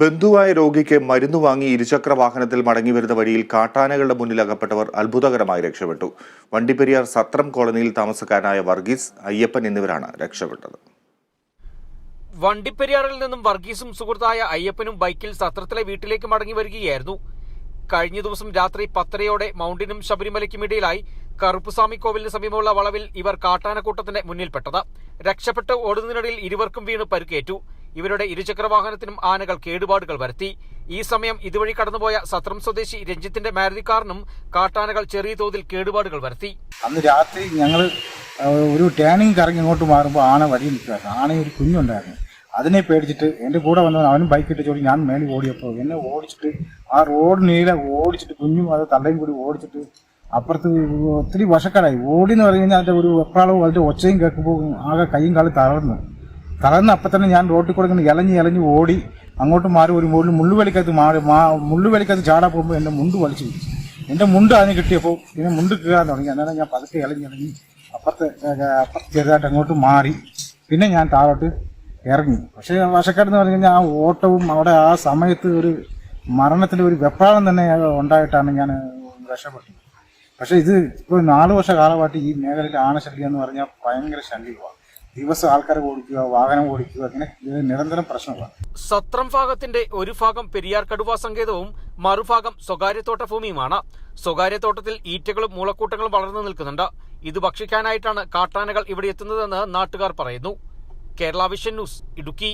ബന്ധുവായ രോഗിക്ക് മരുന്ന് വാങ്ങി ഇരുചക്ര വാഹനത്തിൽ മടങ്ങിവരുന്ന വഴിയിൽ കാട്ടാനകളുടെ മുന്നിൽ അകപ്പെട്ടവർ അത്ഭുതകരമായി രക്ഷപ്പെട്ടു. വണ്ടിപ്പെരിയാർ സത്രം കോളനിയിൽ താമസക്കാരനായ വർഗീസ് അയ്യപ്പൻ എന്നിവരാണ് രക്ഷപ്പെട്ടത്. വണ്ടിപ്പെരിയാറിൽ നിന്നും വർഗീസും സുഹൃത്തായ അയ്യപ്പനും ബൈക്കിൽ സത്രത്തിലെ വീട്ടിലേക്ക് മടങ്ങി വരികയായിരുന്നു. കഴിഞ്ഞ ദിവസം രാത്രി പത്തരയോടെ മൗണ്ടിനും ശബരിമലയ്ക്കുമിടയിലായി കറുപ്പുസ്വാമി കോവിലിന് സമീപമുള്ള വളവിൽ ഇവർ കാട്ടാനക്കൂട്ടത്തിന്റെ മുന്നിൽപ്പെട്ടത്. രക്ഷപ്പെട്ട് ഓടുന്നതിനിടയിൽ ഇരുവർക്കും വീണ് പരുക്കേറ്റു. ഇവരുടെ ഇരുചക്ര വാഹനത്തിനും ആനകൾ കേടുപാടുകൾ വരുത്തി. ഈ സമയം ഇതുവഴി കടന്നുപോയ സത്രം സ്വദേശി രഞ്ജിത്തിന്റെ മാരുതി കാറിനും കാട്ടാനകൾ ചെറിയ തോതിൽ കേടുപാടുകൾ വരുത്തി. അന്ന് രാത്രി ഞങ്ങൾ ഒരു ടേണിങ് കറങ്ങി ഇങ്ങോട്ട് മാറുമ്പോൾ ആന വഴി നിൽക്കുമായിരുന്നു ആന ഒരു കുഞ്ഞുണ്ടായിരുന്നു. അതിനെ പേടിച്ചിട്ട് എന്റെ കൂടെ വന്നവൻ അവനും ബൈക്ക് ഇട്ട് ചോടി ഞാൻ മേളിൽ ഓടിയപ്പോൾ എന്നെ ഓടിച്ചിട്ട് ആ റോഡ് നീളെ ഓടിച്ചിട്ട് കുഞ്ഞും അത് തള്ളയും കൂടി ഓടിച്ചിട്ട് അപ്പുറത്ത് ഒത്തിരി വശക്കടായി ഓടി എന്ന് പറഞ്ഞു കഴിഞ്ഞാൽ അതിന്റെ ഒരു വെപ്രാളവും അതിന്റെ ഒച്ചയും കേൾക്കുമ്പോൾ ആകെ കൈയും കാലും തളർന്നു. തളർന്ന് അപ്പം തന്നെ ഞാൻ റോട്ടിൽ കൂടെ ഇങ്ങനെ ഇലഞ്ഞ് ഇലഞ്ഞ് ഓടി അങ്ങോട്ട് മാറി ഒരു മുള്ളു മുള്ളുവലിക്കകത്ത് മാറി മാ മുള്ളുവലിക്കകത്ത് ചാടാൻ പോകുമ്പോൾ എന്റെ മുണ്ട് വലിച്ചു വിളിച്ചു എന്റെ മുണ്ട് അതിന് കിട്ടിയപ്പോൾ പിന്നെ മുണ്ട് കീറാൻ തുടങ്ങി. അന്നേരം ഞാൻ പതുക്കെ ഇളഞ്ഞ് ഇളഞ്ഞ് അപ്പുറത്തെ അപ്പുറത്ത് ചെറുതായിട്ട് അങ്ങോട്ട് മാറി. പിന്നെ ഞാൻ താഴോട്ട് ഇറങ്ങി. പക്ഷേ വശക്കാരെന്ന് പറഞ്ഞു കഴിഞ്ഞാൽ ആ ഓട്ടവും അവിടെ ആ സമയത്ത് ഒരു മരണത്തിന്റെ ഒരു വെപ്രാളം തന്നെ ഉണ്ടായിട്ടാണ് ഞാൻ രക്ഷപ്പെട്ടത്. പക്ഷേ ഇത് ഇപ്പോൾ നാല് വർഷ കാലമായിട്ട് ഈ മേഖലയിൽ ആനശല്യം എന്ന് പറഞ്ഞാൽ ഭയങ്കര ശല്യമാണ്. ദിവസം ആൾക്കാരെ ഓടിക്കുക വാഹനം ഓടിക്കുക അങ്ങനെ നിരന്തരം പ്രശ്നമാണ് സത്രം ഭാഗത്തിന്റെ ഒരു ഭാഗം പെരിയാർ കടുവ സങ്കേതവും മറുഭാഗം സ്വകാര്യത്തോട്ട ഭൂമിയുമാണ്. സ്വകാര്യത്തോട്ടത്തിൽ ഈറ്റകളും മൂളക്കൂട്ടങ്ങളും വളർന്നു നിൽക്കുന്നുണ്ട്. ഇത് ഭക്ഷിക്കാനായിട്ടാണ് കാട്ടാനകൾ ഇവിടെ എത്തുന്നതെന്ന് നാട്ടുകാർ പറയുന്നു. Kerala vision news Idukki.